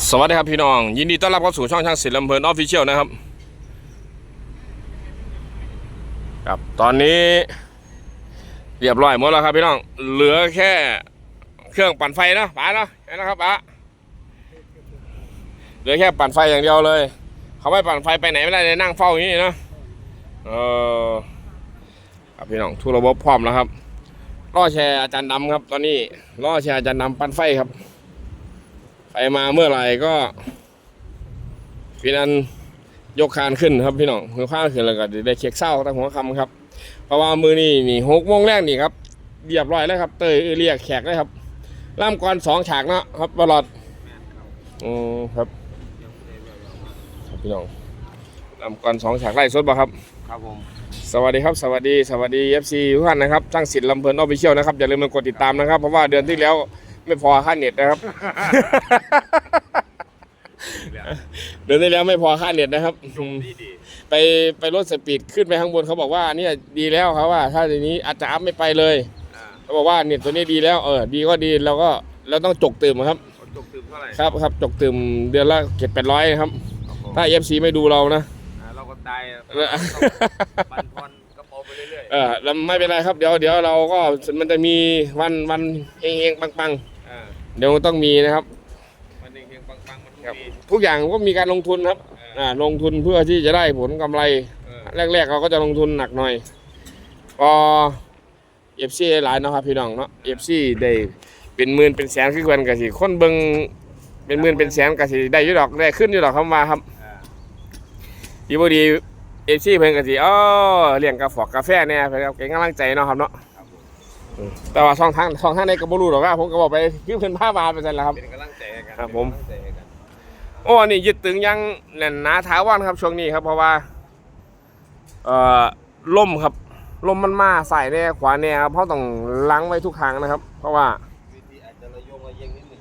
สวัสดีครับพี่น้อง ยินดีต้อนรับเข้าสู่ช่องช่างศิลป์ลำเพลินออฟฟิเชียลนะครับครับตอนนี้เรียบร้อยหมดแล้วครับพี่น้อง เหลือแค่เครื่องปั่นไฟเนาะป๋าเนาะเห็นนะครับป๋าเหลือแค่ปั่นไฟอย่างเดียวเลย เขาไม่ปั่นไฟไปไหนไม่ได้เลยนั่งเฝ้าอย่างนี้เนาะเออครับพี่น้องทุระบบพร้อมแล้วครับล่อแชร์อาจารย์ดำครับ ตอนนี้ล่อแชร์อาจารย์ดำปั่นไฟครับ ไปมาเมื่อไหร่ก็พี่นันยกคานขึ้นครับพี่น้องยกคานขึ้นแล้วก็ได้เช็คเศร้าตั้งหัวคำครับ เพราะว่ามือนี่นี่หกโมงแรกนี่ครับเรียบร้อยแล้วครับ เตยเรียกแขกเลยครับล่ามก่อนสองฉากเนาะครับตลอดอืมครับครับพี่น้องล่ามก่อนสองฉากไล่สดบ่ครับ ครับผมสวัสดีครับสวัสดีสวัสดีเอฟซีทุกท่านนะครับช่างศิลป์ลำเพลินออฟฟิเชียลนะครับอย่าลืมมากดติดตามนะครับเพราะว่าเดือนที่แล้ว ไม่พอค่าเน็ตนะครับ เดือนที่แล้วไม่พอค่าเน็ตนะครับอืมดีดีไปไปลดสปีดขึ้นไปข้างบนเขาบอกว่าเนี่ยดีแล้วครับว่า ถ้าทีนี้อาจจะอัพไม่ไปเลยอ่าเขาบอกว่าเน็ตตัวนี้ดีแล้วเออดีก็ดีเราก็เราต้องจกตื่มครับผลตกตื่นเท่าไหร่ครับครับจกตื่มเดือนละเจ็ดแปดร้อยครับ ครับผมถ้าเอฟซีไม่ดูเรานะ อ่าเราก็ได้เออ บันทอนกระเป๋าไปเรื่อยเออแล้วไม่เป็นไรครับเดี๋ยวเดี๋ยวเราก็มันจะมีวันวันเฮงเฮงปังปังๆอ่าๆ เดี๋ยวต้องมีนะครับมันเองๆปังๆมันครับดีทุกอย่างก็มีการลงทุนครับอ่าลงทุนเพื่อที่จะได้ผลกำไรเออแรกๆเราก็จะลงทุนหนักหน่อยพอเอฟซีหลายเนาะครับพี่น้องเนาะเอฟซีได้เป็นหมื่นเป็นแสนคือกันกะสิคนเบิงเป็นหมื่นเป็นแสนกะสิได้อยุดอกได้ขึ้นอยุดอกคำว่าครับอ่าดีบดีเอฟซีเพิ่นกะสิอ๋อเลี้ยงกาแฟกาแฟเนี่ยเพิ่นก็เก่งกำลังใจเนาะครับเนาะครับผมอืม แต่ว่าช่องทางช่องทางในก็บ่รู้หรอกว่าผมก็บอกไปคือเพิ่นพามาไปซั่นแหละครับ เป็นกำลังใจให้กันครับผม เป็นกำลังใจให้กันโอ้นี่ยึดตึงยังแน่นหนาถาวรครับช่วงนี้ครับเพราะว่าเอ่อล่มครับลมมันมาใส่แน่ขวาแน่ครับเพราะต้องล้างไว้ทุกครั้งนะครับ เพราะว่า วิธีอาจจะระโยงระเยงนิดหนึง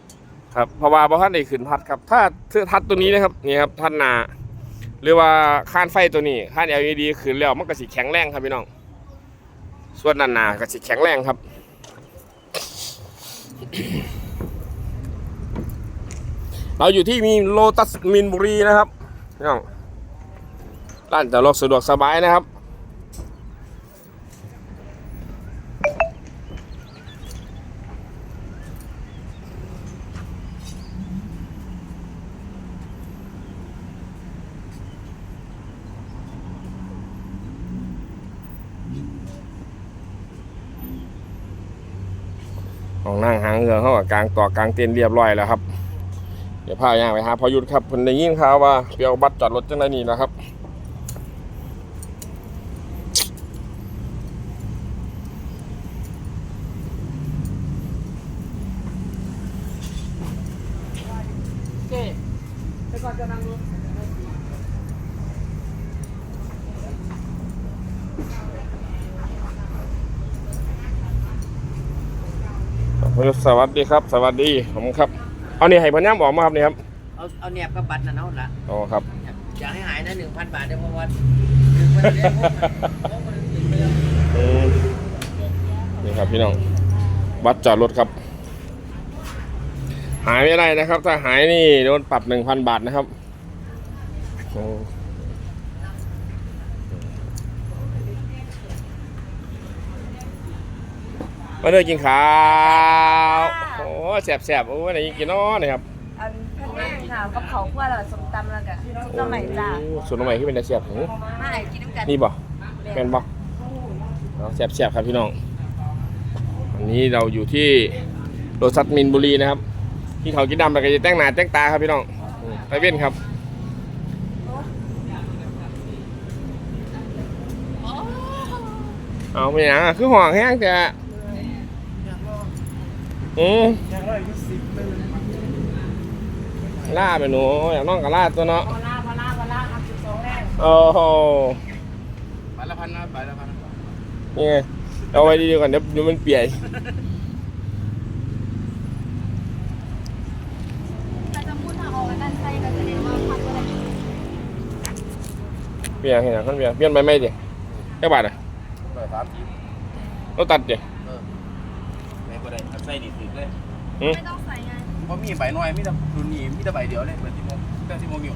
ครับเพราะว่าบอท่านได้ขึ้นพัดครับ ถ้าถ้าทัดตัวนี้นะครับนี่ครับทัดหนาหรือว่าข้านไฟตัวนี้ข้าน LED ขึ้นแล้วมันก็สิแข็งแรงครับพี่น้อง ส่วนด้านหนาก็สิแข็งแรงครับ เราอยู่ที่มีโลตัสมินบุรีนะครับพี่น้องร้านจอดรถสะดวกสบายนะครับ ของนั่งหางเรือเขากับกลางต่อกลางเต็นท์เรียบร้อยแล้วครับ เดี๋ยวพาย่างไปหาพอยุทธครับเพิ่นได้ยินข่าวว่าเปียวบัตรจอดรถจังไดนี่นะครับ เจ๊ไปก่อนจะนั่งรถ พอยุทธ สวัสดีครับ สวัสดีผมครับ เอานี่ให้เพันย่ำออกมาครับนี่ครับ เอาเอาแนบกับบัตรนะเนาะละอ๋อครับ อยากให้หายนะหนึ่งพันบาทได้เพราะว่าถึงไปเรื่อยๆเพราะมันถึงไปแล้วอืมนี่ครับพี่น้อง บัตรจอดรถครับ หายไม่ได้นะครับ ถ้าหายนี่โดนปรับหนึ่งพันบาทนะครับโอ้ มาเด้อกินข้าวโอ้แสบๆโอ้ยไหนกินน้อนี่ครับ อันพันแม่ค่ะกับเขาคั่วแล้วสมตำแล้วก็ซุปต้มใหม่จ้าโอ้ส่วนใหม่ที่เป็นแต่แสบหูมาให้กินน้ำกันนี่บ่เป็นบ่เอาแสบๆครับพี่น้องอันนี้เราอยู่ที่โรซัตมินบุรีนะครับที่เขากินดำไปก็จะแต่งหน้าแต่งตาครับพี่น้องอืมไปเว้นครับเอาไปหยังอะคือห่วงแห้งแต่ อืมล่าไปหนูอยากน้องกับล่าตัวเนาะปลาปลาปลาอัพสิบสองแรงโอ้โหไปละพันนะไปละพันนี่ไงเอาไว้ดีๆก่อนเดี๋ยวเดี๋ยวมันเปียกถ้าจะพูดทางออกกันด้านไส้ก็จะเรียกว่าพักอะไรเปียกเห็นไหมคนเปียกเปลี่ยนไปไหมดิแค่บาทอะไปสามสิบเราตัดดิเออไม่ ก็ได้เอาใส่ดีสุดเลยอืมไม่ต้องใส่ไงพบ่มีใบน้อยมีแต่รุ่นนี้มีแต่ใบเดียวเลยเปิดที่โมงแต่ที่โมงอยู่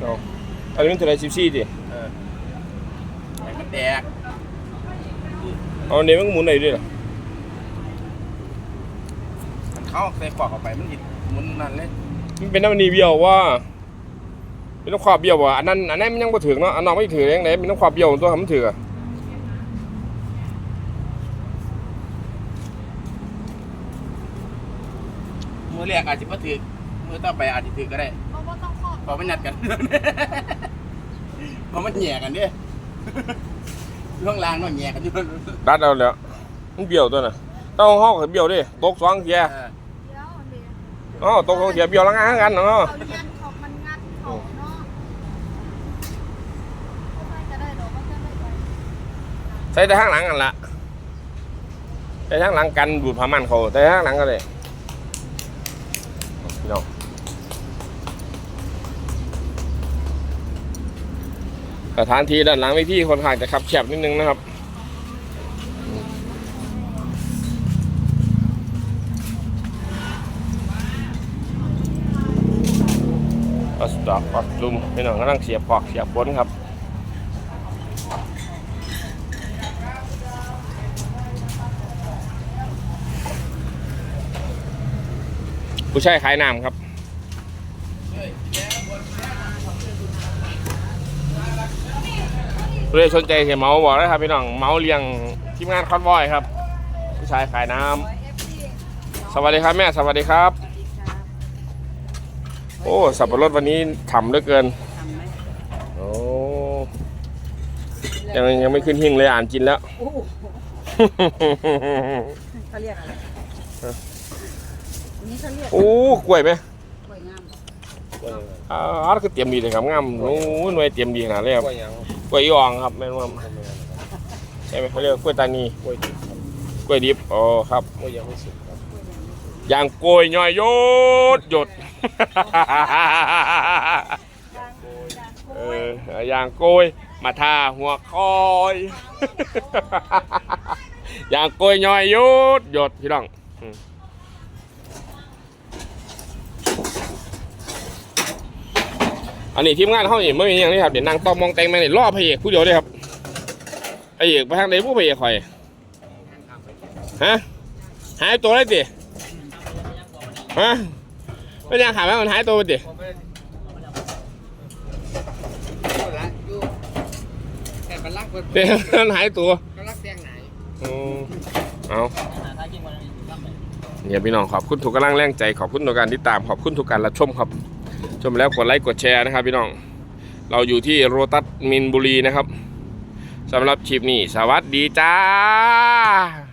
เอาอันนี้มันเท่าไหรสิบสี่ดิเออไอ้มันแดกเอาอันนี้มันก็หมุนได้ด้วยเหรอมันเข้าใส่ขวากเข้าไปมันหยิบหมุนนั่นเลยมันเป็นน้ำมันนีเบี้ยวว่า เป็นน้ำความเบี้ยวว่ะอันนั้นอันนั้นมันยังบ่ถึงเนาะอันนั้นไม่ถือยังไงเป็นน้ำความเบี้ยวตัวทำมันถืออะ มือแรกอาจจะบ่ถือมือต่อไปอาจจะถือก็ได้เพราะว่าต้องครอบเพราะมันหยัดกัน เพราะมันแหย่กันเด้ช่วงล่างมันแหย่กันอยู่ดัดเอาแล้วมันเบี้ยวตัวน่ะต้องห้องเบี้ยวดิตกสองเทียเออเดี๋ยวเดี๋ยวอ๋อตกสองเทียเบี้ยวละงานกันเนาะเขายันเขามันงัดเขาเนาะก็ไม่จะได้หรอกก็จะไม่ไปใส่แต่ข้างหลังกันละใส่ข้างหลังกันดูดผ้ามันเขาใส่ข้างหลังก็เลย สถานที่ด้านหลังเวทีค่อนข้างจะขับแคบนิดนึงนะครับก็สต็อกปัดลุมพี่น้องกำลังเสียบปอกเสียบบนครับผู้ชายขายน้ำครับ ผู้ใดสนใจเสียเมาบอกได้ครับพี่น้องเมาเลี้ยงทีมงานคอนวอยครับผู้ชายขายน้ำสวัสดีครับแม่สวัสดีครับ โอ้สับปะรดวันนี้ฉ่ำเหลือเกินทำไหมโอ้ยังยังไม่ขึ้นหิ้งเลยอ่านกินแล้วโอ้เขาเรียกอะไรอันนี้เขาเรียกโอ้กล้วยไหมกล้วยงามอ่าอันคือเตรียมดีเลยครับงามโอ้หน่วยเตรียมดีขนาดเลยครับ กล้วยหยังกล้วยอีอ่องครับแม่นว่าใช่ไหมเขาเรียกว่ากล้วยตานีกล้วยดิบครับกล้วยดิบอ๋อครับกล้วยยังไม่สุกครับอย่างกล้วยย่อยโยดหยดเอออย่างกล้วยมาทาหัวคอยอย่างกล้วยย่อยโยดหยดพี่น้อง อันนี้ทีมงานเขานี่ไม่มีอย่างนี้ครับเดี๋ยวนั่งต้อมมองแตงแม่นี่ล่อพระเอกผู้เดียวเลยครับพระเอกไปทางไหนผู้พระเอกคอยฮะหายตัวเลยดิฮะไม่ยังหาไหมมันหายตัวไปดิเปิดเดี๋ยวมันหายตัวบัลลังก์เสียงไหนอืมเอาเนี่ยพี่น้องขอบคุณทุกกำลังแรงใจขอบคุณทุกการติดตามขอบคุณทุกการรับชมครับ ชมแล้วกดไลค์กดแชร์นะครับพี่น้อง เราอยู่ที่โรตัสมินบุรีนะครับสำหรับคลิปนี้ สวัสดีจ้า